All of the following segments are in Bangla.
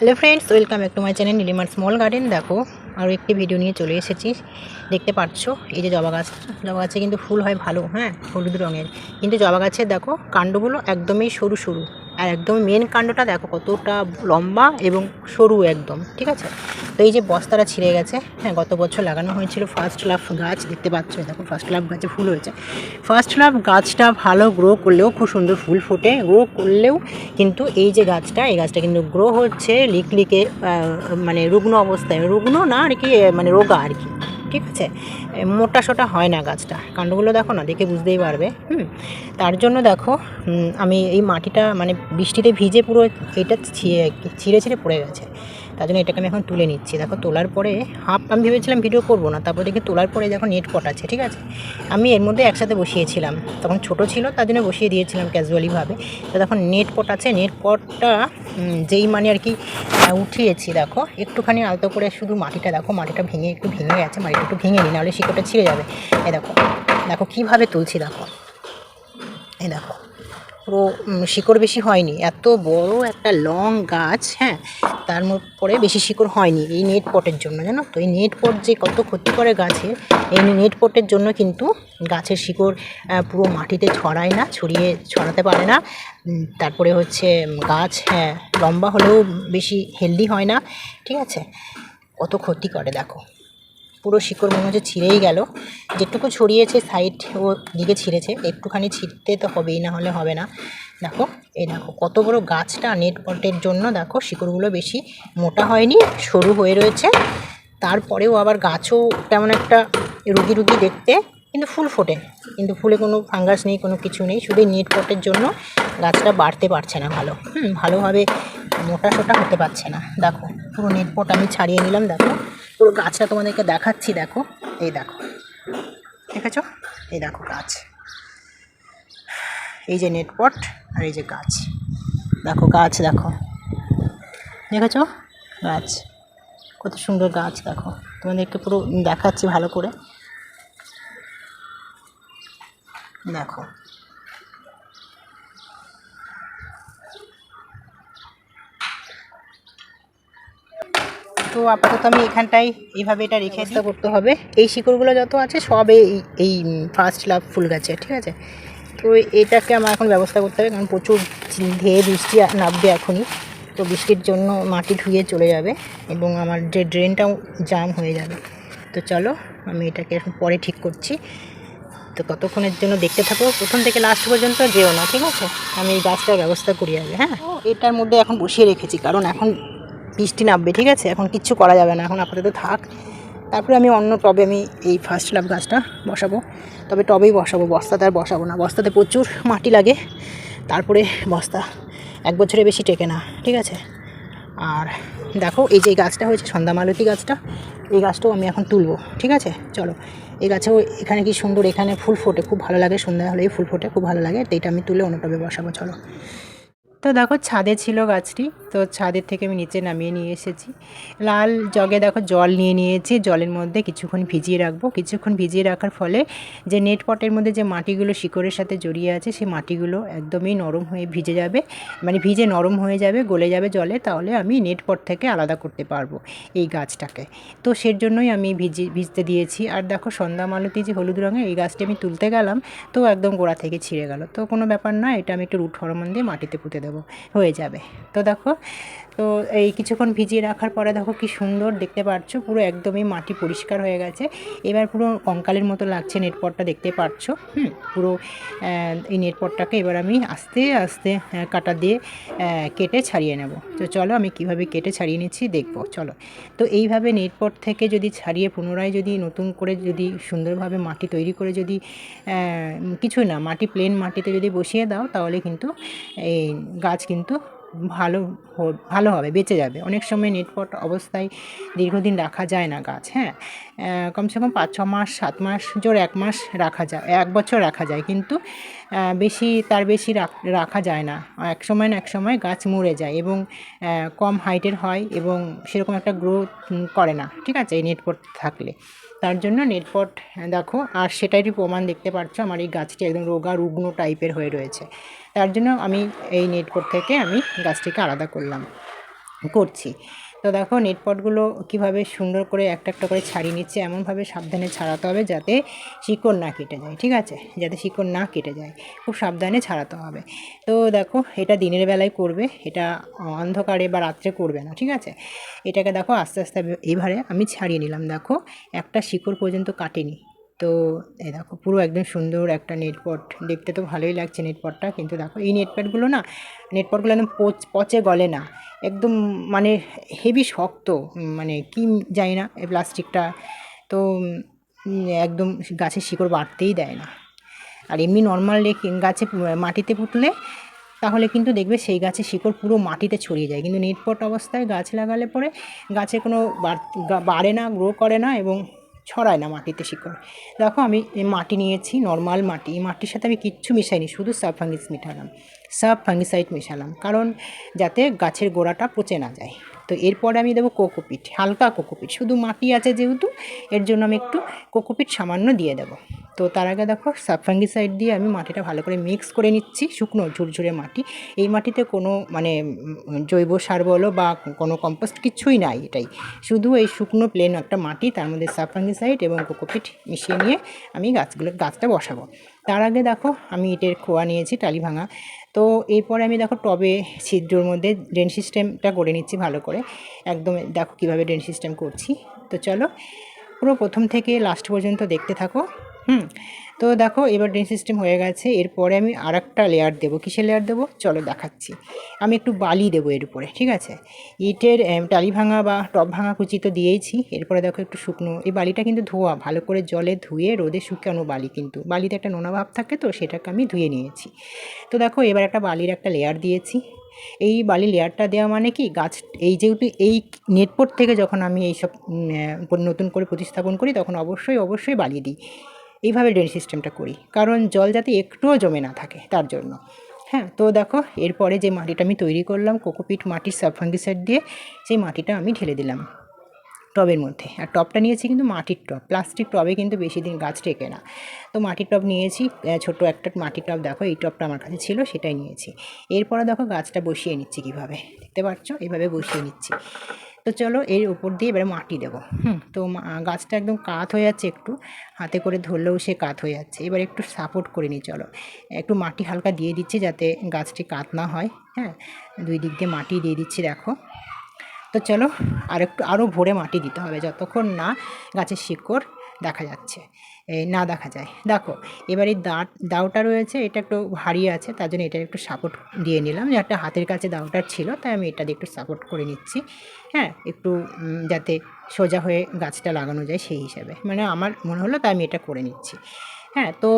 Hello friends welcome back to my channel নীলিমার স্মল গার্ডেন দেখো আরও একটি ভিডিও নিয়ে চলে এসেছি। দেখতে পাচ্ছ, এই যে জবা গাছ। জবা গাছে কিন্তু ফুল হয় ভালো হ্যাঁ? হলুদ রঙের। কিন্তু জবা গাছের, দেখো, কাণ্ডগুলো একদমই সরু সরু। আর একদম মেন কাণ্ডটা দেখো কতটা লম্বা এবং সরু একদম, ঠিক আছে? তো এই যে বস্তাটা ছিঁড়ে গেছে হ্যাঁ গত বছর লাগানো হয়েছিল ফার্স্ট লাভ গাছ, দেখতে পাচ্ছ দেখো ফার্স্ট লাভ গাছে ফুল হয়েছে। ফার্স্ট লাভ গাছটা ভালো গ্রো করলেও খুব সুন্দর ফুল ফোটে গ্রো করলেও কিন্তু এই যে গাছটা, এই গাছটা কিন্তু গ্রো হচ্ছে লিকলিকে মানে রুগ্ন অবস্থায়। রুগ্ন না আর কি মানে রোগা আর কি, ঠিক আছে? মোটা সোটা হয় না গাছটা। কাণ্ডগুলো দেখো না, দেখে বুঝতেই পারবে। হুম? তার জন্য দেখো আমি এই মাটিটা মানে বৃষ্টিতে ভিজে পুরো এটা ছিঁড়ে ছিঁড়ে ছিঁড়ে পড়ে গেছে। তার জন্য এটাকে আমি এখন তুলে নিচ্ছি। দেখো, তোলার পরে হাফ আমি ভেবেছিলাম ভিডিও করব না, তারপর দেখি তোলার পরে দেখো নেট পট আছে, ঠিক আছে? আমি এর মধ্যে একসাথে বসিয়েছিলাম। তখন ছোট ছিল, তার জন্য বসিয়ে দিয়েছিলাম ক্যাজুয়ালিভাবে তো তখন নেট পট আছে নেট পটটা যেই মানে আর কি উঠিয়েছি, দেখো, একটুখানি আলতো করে শুধু মাটিটা, দেখো, মাটিটা ভেঙে, একটু ভেঙে গেছে, মাটিটা একটু ভেঙে নিই নাহলে শিকড়টা ছিঁড়ে যাবে। এ দেখো দেখো কীভাবে তুলছি, দেখো। এ দেখো পুরো শিকড় বেশি হয়নি। এত বড় একটা লং গাছ হ্যাঁ তার পরে বেশি শিকড় হয়নি এই নেট পটের জন্য, জানো তো? এই নেট পট যে কত ক্ষতি করে গাছের এই নেট পটের জন্য কিন্তু গাছের শিকড় পুরো মাটিতে ছড়ায় না, ছড়িয়ে ছড়াতে পারে না। তারপরে হচ্ছে গাছ হ্যাঁ লম্বা হলেও বেশি হেলদি হয় না, ঠিক আছে? কত ক্ষতি করে, দেখো। পুরো শিকড় মনে হচ্ছে ছিঁড়েই গেল। যেটুকু ছড়িয়েছে সাইড ও দিকে ছিঁড়েছে, একটুখানি ছিঁড়তে তো হবেই, না হলে হবে না। দেখো, এই দেখো, কত বড় গাছটা নেট পটের জন্য। দেখো, শিকড়গুলো বেশি মোটা হয়নি, সরু হয়ে রয়েছে। তারপরেও আবার গাছও তেমন একটা রুগী রুগী দেখতে, কিন্তু ফুল ফোটে। কিন্তু ফুলে কোনো ফাঙ্গাস নেই, কোনো কিছু নেই। শুধু নেট পটের জন্য গাছটা বাড়তে পারছে না ভালো। হুম, ভালোভাবে মোটা সোটা হতে পারছে না। দেখো, পুরো নেট পট আমি ছাড়িয়ে নিলাম, দেখো। পুরো গাছটা তোমাদেরকে দেখাচ্ছি, দেখো। এই দেখো। দেখেছ? এই দেখো গাছ। এই যে নেটপট আর এই যে গাছ। দেখো গাছ, দেখো। দেখেছ? গাছ। কত সুন্দর গাছ, দেখো। তোমাদেরকে পুরো দেখাচ্ছি ভালো করে। দেখো। তো আপাতত আমি এখানটায় এইভাবে এটা রেখে ব্যবস্থা করতে হবে। এই শিকড়গুলো যত আছে সব এই এই ফার্স্ট লাভ ফুল গাছে ঠিক আছে? তো এটাকে আমার এখন ব্যবস্থা করতে হবে কারণ প্রচুর ধেয়ে বৃষ্টি নামবে এখনই। তো বৃষ্টির জন্য মাটি ধুয়ে চলে যাবে এবং আমার যে ড্রেনটাও জাম হয়ে যাবে। তো চলো আমি এটাকে এখন পরে ঠিক করছি। তো কতক্ষণের জন্য দেখতে থাকো প্রথম থেকে লাস্ট পর্যন্ত যেও না ঠিক আছে? আমি এই গাছটার ব্যবস্থা করি আগে হ্যাঁ? এটার মধ্যে এখন বসিয়ে রেখেছি কারণ এখন বৃষ্টি নামবে, ঠিক আছে? এখন কিচ্ছু করা যাবে না, এখন আপাতত থাক। তারপরে আমি অন্য টবে আমি এই ফার্স্ট লাভ গাছটা বসাবো। তবে টবেই বসাবো, বস্তাতে আর বসাবো না। বস্তাতে প্রচুর মাটি লাগে, তারপরে বস্তা। এক বছরে বেশি টেকে না, ঠিক আছে? আর দেখো, এই যে গাছটা হয়েছে, সন্ধ্যা মালতী গাছটা, এই গাছটাও আমি এখন তুলবো, ঠিক আছে? চলো, এই গাছেও এখানে কি সুন্দর, এখানে ফুল ফোটে, খুব ভালো লাগে সন্ধ্যা হলেই ফুল ফোটে, খুব ভালো লাগে। তো এটা আমি তুলে অন্য টবে বসাবো, চলো। তো দেখো, ছাদে ছিল গাছটি। তো ছাদের থেকে আমি নিচে নামিয়ে নিয়ে এসেছি। লাল জগে দেখো জল নিয়ে নিয়েছি, জলের মধ্যে কিছুক্ষণ ভিজিয়ে রাখব। কিছুক্ষণ ভিজিয়ে রাখার ফলে যে নেট পটের মধ্যে যে মাটিগুলো শিকড়ের সাথে জড়িয়ে আছে সেই মাটিগুলো একদমই নরম হয়ে ভিজে যাবে। মানে ভিজে নরম হয়ে যাবে, গলে যাবে জলে, তাহলে আমি নেট পট থেকে আলাদা করতে পারব এই গাছটাকে। তো সের জন্যই আমি ভিজি, ভিজতে দিয়েছি। আর দেখো সন্ধ্যা মালতি যে হলুদ রঙের এই গাছটি আমি তুলতে গেলাম, তো একদম গোড়া থেকে ছিঁড়ে গেল। তো কোনো ব্যাপার না, এটা আমি একটু রুট হরমোন দিয়ে মাটিতে পুঁতে দেবো, হয়ে যাবে। তো দেখো তো এই কিছুক্ষণ ভিজিয়ে রাখার পরে দেখো কি সুন্দর দেখতে পাচ্ছ, পুরো একদমই মাটি পরিষ্কার হয়ে গেছে। এবার পুরো কঙ্কালের মতো লাগছে নেটপটটা দেখতে পাচ্ছ। হুম, পুরো এই নেটপটটাকে এবার আমি আস্তে আস্তে কাটা দিয়ে কেটে ছাড়িয়ে নেব। তো চলো আমি কীভাবে কেটে ছাড়িয়ে নিচ্ছি দেখব, চলো। তো এইভাবে নেটপট থেকে যদি ছাড়িয়ে পুনরায় যদি নতুন করে যদি সুন্দরভাবে মাটি তৈরি করে যদি কিছু না, মাটি প্লেন মাটিতে যদি বসিয়ে দাও, তাহলে কিন্তু এই গাছ কিন্তু ভালো ভালো হবে, বেঁচে যাবে। অনেক সময় নেটপট অবস্থায় দীর্ঘদিন রাখা যায় না গাছ হ্যাঁ? কমসে কম পাঁচ, ছ মাস, সাত মাস জোর এক মাস রাখা যায়, এক বছর রাখা যায়। কিন্তু বেশি, তার বেশি রাখ- যায় না। এক সময় না এক সময় গাছ মরে যায় এবং কম হাইটের হয় এবং সেরকম একটা গ্রোথ করে না, ঠিক আছে, এই নেটপট থাকলে। তার জন্য নেটপট, দেখো, আর সেটারই প্রমাণ দেখতে পাচ্ছ আমার এই গাছটি একদম রোগা, রুগ্ন টাইপের হয়ে রয়েছে। তার জন্য আমি এই নেটপট থেকে আমি গাছটিকে আলাদা করলাম, করছি। তো দেখো নেটপটগুলো কীভাবে সুন্দর করে একটা একটা করে ছাড়িয়ে নিচ্ছে, এমনভাবে সাবধানে ছাড়াতে হবে যাতে শিকড় না কেটে যায়, ঠিক আছে? যাতে শিকড় না কেটে যায়, খুব সাবধানে ছাড়াতে হবে। তো দেখো, এটা দিনের বেলায় করবে, এটা অন্ধকারে বা রাত্রে করবে না, ঠিক আছে? এটাকে দেখো আস্তে আস্তে এবারে আমি ছাড়িয়ে নিলাম, দেখো, একটা শিকড় পর্যন্ত কাটেনি। তো এই দেখো, পুরো একদম সুন্দর একটা নেটপট দেখতে তো ভালোই লাগছে নেটপটটা কিন্তু দেখো, এই নেটপ্যাডগুলো না নেটপটগুলো একদম পচ, পচে গলে না। একদম মানে হেভি শক্ত মানে কি জানি না, এই প্লাস্টিকটা তো একদম গাছের শিকড় বাড়তেই দেয় না। আর এমনি নর্মাল গাছে মাটিতে পুঁতলে, তাহলে কিন্তু দেখবে সেই গাছের শিকড় পুরো মাটিতে ছড়িয়ে যায়। কিন্তু নেটপট অবস্থায় গাছ লাগালে পরে গাছে কোনো বাড়ে না গ্রো করে না এবং ছড়ায় না মাটিতে শিকড়। দেখো আমি মাটি নিয়েছি নর্মাল মাটি। এই মাটির সাথে আমি কিচ্ছু মিশাইনি, শুধু সাব ফাঙ্গিস মিঠালাম সাব ফাঙ্গিসাইড মিশালাম, কারণ যাতে গাছের গোড়াটা পচে না যায়। তো এরপরে আমি দেবো কোকোপিট হালকা কোকোপিট শুধু মাটি আছে যেহেতু, এর জন্য আমি একটু কোকোপিট সামান্য দিয়ে দেবো। তো তার আগে দেখো সাব ফাঙ্গিসাইড দিয়ে আমি মাটিটা ভালো করে মিক্স করে নিচ্ছি, শুকনো ঝুরঝুরে মাটি। এই মাটিতে কোনো মানে জৈব সার বলো বা কোনো কম্পোস্ট কিছুই নাই এটাই। শুধু এই শুকনো প্লেন একটা মাটি, তার মধ্যে সাব ফাঙ্গিসাইড এবং কোকোপিট মিশিয়ে নিয়ে আমি গাছগুলো, গাছটা বসাবো। তার আগে দেখো, আমি ইটের খোয়া নিয়েছি, টালি ভাঙা। তো এরপরে আমি দেখো, টবে ছিদ্রর মধ্যে ড্রেন সিস্টেমটা করে নিচ্ছি ভালো করে। একদম দেখো কীভাবে ড্রেন সিস্টেম করছি। তো চলো, পুরো প্রথম থেকে লাস্ট পর্যন্ত দেখতে থাকো। হুম। তো দেখো, এবার ড্রেন সিস্টেম হয়ে গেছে। এরপরে আমি আর একটা লেয়ার দেবো। কিসের লেয়ার দেবো? চলো দেখাচ্ছি। আমি একটু বালি দেবো এর উপরে, ঠিক আছে? ইটের টালি ভাঙা বা টপ ভাঙা কুচি তো দিয়েইছি। এরপরে দেখো একটু শুকনো। এই বালিটা কিন্তু ধোয়া, ভালো করে জলে ধুয়ে রোদে শুকানো বালি কিন্তু। বালিতে একটা নোনা ভাব থাকে তো, সেটাকে আমি ধুয়ে নিয়েছি। তো দেখো, এবার একটা বালির একটা লেয়ার দিয়েছি। এই বালি লেয়ারটা দেওয়া মানে কি? গাছ, এই যেহেতু এই নেটপোর্ট থেকে যখন আমি এইসব নতুন করে প্রতিস্থাপন করি, তখন অবশ্যই অবশ্যই বালি দিই। এইভাবে ড্রেন সিস্টেমটা করি। কারণ জল যাতে একটুও জমে না থাকে, তার জন্য। হ্যাঁ তো দেখো, এরপরে যে মাটিটা আমি তৈরি করলাম, কোকোপিট মাটির সাবফাঙ্গিসাইড দিয়ে সেই মাটিটা আমি ঢেলে দিলাম টবের মধ্যে। আর টবটা নিয়েছি কিন্তু মাটির টব। প্লাস্টিক টবে কিন্তু বেশি দিন গাছ টেকে না। তো মাটির টব নিয়েছি ছোট একটা মাটির টব দেখো, এই টবটা আমার কাছে ছিল, সেটাই নিয়েছি। এরপরে দেখো গাছটা বসিয়ে নিচ্ছি কীভাবে? দেখতে পাচ্ছ? এইভাবে বসিয়ে নিচ্ছি। তো চলো এর উপর দিয়ে এবারে মাটি দেবো। হুম, তো গাছটা একদম কাত হয়ে যাচ্ছে একটু। হাতে করে ধরলেও সে কাত হয়ে যাচ্ছে। এবার একটু সাপোর্ট করে নিই, চলো। একটু মাটি হালকা দিয়ে দিচ্ছি যাতে গাছটি কাত না হয়। হ্যাঁ দুই দিক দিয়ে মাটি দিয়ে দিচ্ছি, দেখো। তো চলো আর একটু আরও ভরে মাটি দিতে হবে। যতক্ষণ না গাছের শিকড় দেখা যাচ্ছে। না দেখা যায়। দেখো, এবার দাঁত, দাওটা রয়েছে, এটা একটু ভারী আছে, তার জন্য এটা একটু সাপোর্ট দিয়ে নিলাম। একটা হাতের কাছে দাওটা ছিল, তাই আমি এটা দিয়ে একটু সাপোর্ট করে নিচ্ছি। হ্যাঁ একটু যাতে সোজা হয়ে গাছটা লাগানো যায় সেই হিসাবে। মানে আমার মনে হলো তাই আমি এটা করে নিচ্ছি। হ্যাঁ তো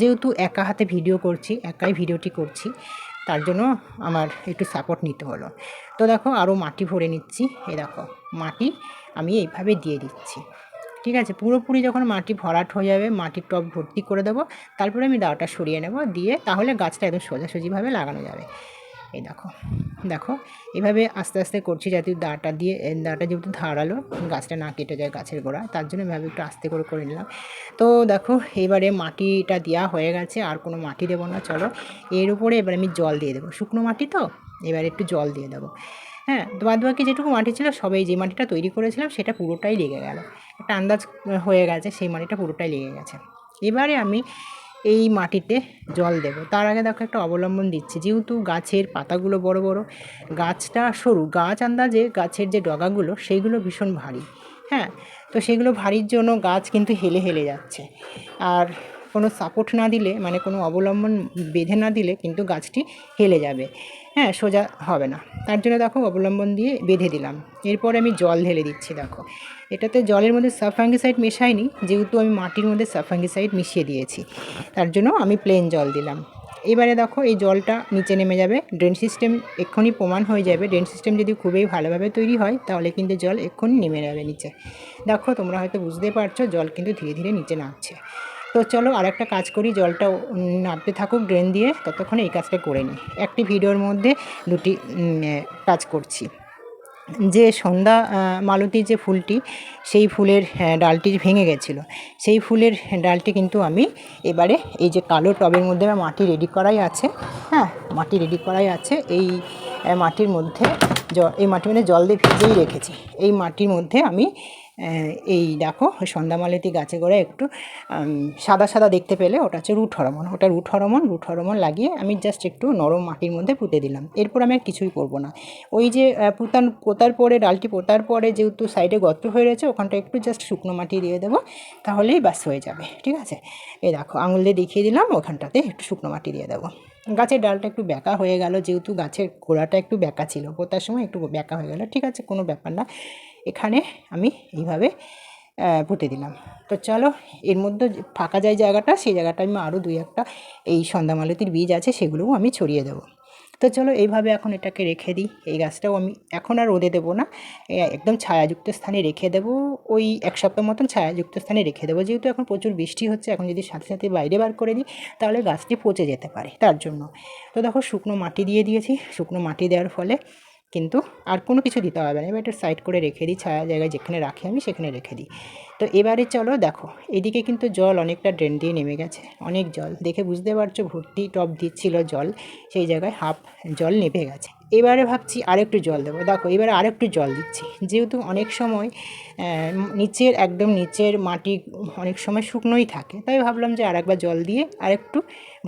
যেহেতু একা হাতে ভিডিও করছি, একাই ভিডিওটি করছি, তার জন্য আমার একটু সাপোর্ট নিতে হলো। তো দেখো আরও মাটি ভরে নিচ্ছি। এ দেখো, মাটি আমি এইভাবে দিয়ে দিচ্ছি। ঠিক আছে? পুরোপুরি যখন মাটি ভরাট হয়ে যাবে, মাটির টব ভর্তি করে দেবো, তারপরে আমি দাওটা সরিয়ে নেব, দিয়ে তাহলে গাছটা একদম সোজাসুজিভাবে লাগানো যাবে। এই দেখো দেখো, এভাবে আস্তে আস্তে করছি যাতে দাটা দিয়ে দাটা যেহেতু ধারালো, গাছটা না কেটে যায় গাছের গোড়া, তার জন্য এভাবে একটু আস্তে করে করে নিলাম। তো দেখো, এবারে মাটিটা দেওয়া হয়ে গেছে, আর কোনো মাটি দেবো না, চলো। এর উপরে এবার আমি জল দিয়ে দেবো। শুকনো মাটি তো? এবার একটু জল দিয়ে দেবো। হ্যাঁ বাদ বাকি যেটুকু মাটি ছিল, সবাই যে মাটিটা তৈরি করেছিলাম, সেটা পুরোটাই লেগে গেল। একটা আন্দাজ হয়ে গেছে, সেই মাটিটা পুরোটাই লেগে গেছে। এবারে আমি এই মাটিতে জল দেবো। তার আগে দেখো, একটা অবলম্বন দিচ্ছি। যেহেতু গাছের পাতাগুলো বড় বড়, গাছটা সরু, গাছ আন্দাজে গাছের যে ডগাগুলো, সেইগুলো ভীষণ ভারী। হ্যাঁ তো সেগুলো ভারীর জন্য গাছ কিন্তু হেলে হেলে যাচ্ছে। আর কোনো সাপোর্ট না দিলে মানে কোনো অবলম্বন বেঁধে না দিলে কিন্তু গাছটি হেলে যাবে। হ্যাঁ সোজা হবে না। তার জন্য দেখো অবলম্বন দিয়ে বেঁধে দিলাম। এরপরে আমি জল ঢেলে দিচ্ছি, দেখো। এটাতে জলের মধ্যে সাফাঙ্গিসাইড মেশাইনি, যেহেতু আমি মাটির মধ্যে সাফাঙ্গিসাইড মিশিয়ে দিয়েছি। তার জন্য আমি প্লেন জল দিলাম। এবারে দেখো এই জলটা নিচে নেমে যাবে। ড্রেন সিস্টেম এক্ষুনি প্রমাণ হয়ে যাবে। ড্রেন সিস্টেম যদি খুবই ভালোভাবে তৈরি হয়, তাহলে কিন্তু জল এক্ষুনি নেমে যাবে নিচে। দেখো তোমরা হয়তো বুঝতে পারছ, জল কিন্তু ধীরে ধীরে নিচে নামছে। তো চলো আর একটা কাজ করি জলটা নামতে থাকুক ড্রেন দিয়ে ততক্ষণে এই কাজটা করে নিই। একটি ভিডিওর মধ্যে দুটি কাজ করছি। যে সন্ধ্যা আহ, মালতী যে ফুলটি সেই ফুলের ডালটি ভেঙে গেছিল। সেই ফুলের ডালটি কিন্তু আমি এবারে এই যে কালো টবের মধ্যে আমার মাটি রেডি করাই আছে হ্যাঁ মাটি রেডি করাই আছে এই মাটির মধ্যে এই মাটির মধ্যে জল দিয়ে ভিজেই রেখেছি। এই মাটির মধ্যে আমি এই দেখো, সন্ধ্যামালতি গাছে করে একটু সাদা সাদা দেখতে পেলে ওটা হচ্ছে রুট হরমোন। ওটা রুট হরমোন রুট হরমোন লাগিয়ে আমি জাস্ট একটু নরম মাটির মধ্যে পুঁতে দিলাম। এরপর আমি আর কিছুই করব না। ওই যে পুতান, পোতার পরে, ডালটি পোতার পরে যেহেতু সাইডে গর্ত হয়ে রয়েছে, ওখানটা একটু জাস্ট শুকনো মাটি দিয়ে দেবো, তাহলেই বাস হয়ে যাবে, ঠিক আছে? এই দেখো, আঙুল দিয়ে দেখিয়ে দিলাম, ওখানটাতে একটু শুকনো মাটি দিয়ে দেবো। গাছের ডালটা একটু ব্যাকা হয়ে গেল, যেহেতু গাছের গোড়াটা একটু ব্যাকা ছিল, পোতার সময় একটু ব্যাকা হয়ে গেল, ঠিক আছে? কোনো ব্যাপার না। এখানে আমি এইভাবে পুঁতে দিলাম। তো চলো, এর মধ্যে ফাঁকা যায় জায়গাটা, সেই জায়গাটা আমি আরও দুই একটা এই সন্ধ্যামালতির বীজ আছে, সেগুলোও আমি ছড়িয়ে দেবো। তো চলো, এইভাবে এখন এটাকে রেখে দিই। এই গাছটাও আমি এখন আর রোদে দেবো না। একদম ছায়াযুক্ত স্থানে রেখে দেবো। ওই এক সপ্তাহ মতন ছায়াযুক্ত স্থানে রেখে দেবো। যেহেতু এখন প্রচুর বৃষ্টি হচ্ছে, এখন যদি সাথে সাথে বাইরে বার করে দিই, তাহলে গাছটি পচে যেতে পারে। তার জন্য। তো দেখো, শুকনো মাটি দিয়ে দিয়েছি। শুকনো মাটি দেওয়ার ফলে কিন্তু আর কোনো কিছু দিতে হবে না। এবার এটা সাইড করে রেখে দিই, ছায়া জায়গায় যেখানে রাখি আমি সেখানে রেখে দিই। তো এবারে চলো দেখো, এদিকে কিন্তু জল অনেকটা ড্রেন দিয়ে নেমে গেছে, অনেক জল। দেখে বুঝতে পারছ ভর্তি টপ দিচ্ছিল জল, সেই জায়গায় হাফ জল নেমে গেছে। এবারে ভাবছি আরেকটু জল দেবো। দেখো, এবারে আরেকটু জল দিচ্ছি। যেহেতু অনেক সময় নিচের, একদম নিচের মাটি অনেক সময় শুকনোই থাকে, তাই ভাবলাম যে আরেকবার জল দিয়ে আরেকটু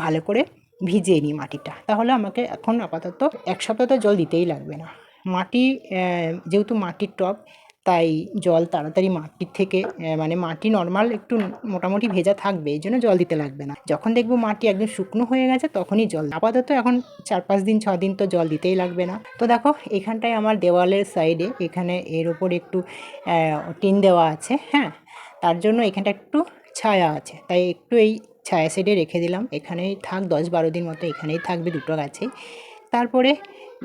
ভালো করে ভিজিয়ে নিই মাটিটা। তাহলে আমাকে এখন আপাতত এক সপ্তাহ তো জল দিতেই লাগবে না। মাটি যেহেতু মাটির টব, তাই জল তাড়াতাড়ি মাটির থেকে মানে মাটি নর্মাল একটু মোটামুটি ভেজা থাকবে, এই জন্য জল দিতে লাগবে না। যখন দেখব মাটি একদম শুকনো হয়ে গেছে, তখনই জল আপাতত এখন চার পাঁচ দিন, ছ দিন তো জল দিতেই লাগবে না। তো দেখো, এখানটায় আমার দেওয়ালের সাইডে, এখানে এর ওপর একটু টিন দেওয়া আছে হ্যাঁ? তার জন্য এখানটা একটু ছায়া আছে। তাই একটু এই ছায়া সাইডে রেখে দিলাম। এখানেই থাক, দশ বারো দিন মতো এখানেই থাকবে, দুটো গাছে। তারপরে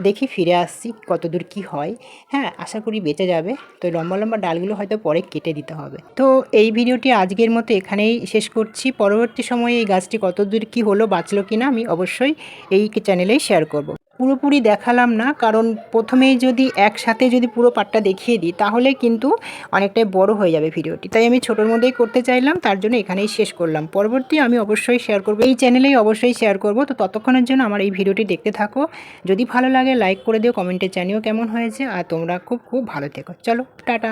দেখি ফিরে আসছি, কতদূর কী হয়। হ্যাঁ আশা করি বেঁচে যাবে। তো লম্বা লম্বা ডালগুলো হয়তো পরে কেটে দিতে হবে। তো এই ভিডিওটি আজকের মতো এখানেই শেষ করছি। পরবর্তী সময়ে এই গাছটি কত দূর কী হলো, বাঁচলো কি না আমি অবশ্যই এই চ্যানেলেই শেয়ার করব। পুরোপুরি দেখালাম না, কারণ প্রথমেই যদি একসাথে যদি পুরো পাটটা দেখিয়ে দিই, তাহলে কিন্তু অনেকটাই বড় হয়ে যাবে ভিডিওটি। তাই আমি ছোটোর মধ্যেই করতে চাইলাম, তার জন্য এখানেই শেষ করলাম। পরবর্তী আমি অবশ্যই শেয়ার করব। এই চ্যানেলেই অবশ্যই শেয়ার করব। তো ততক্ষণের জন্য আমার এই ভিডিওটি দেখতে থাকো। যদি ভালো লাগে লাইক করে দিও কমেন্টে জানিও কেমন হয়েছে। আর তোমরা খুব খুব ভালো থেকো। চলো, টাটা!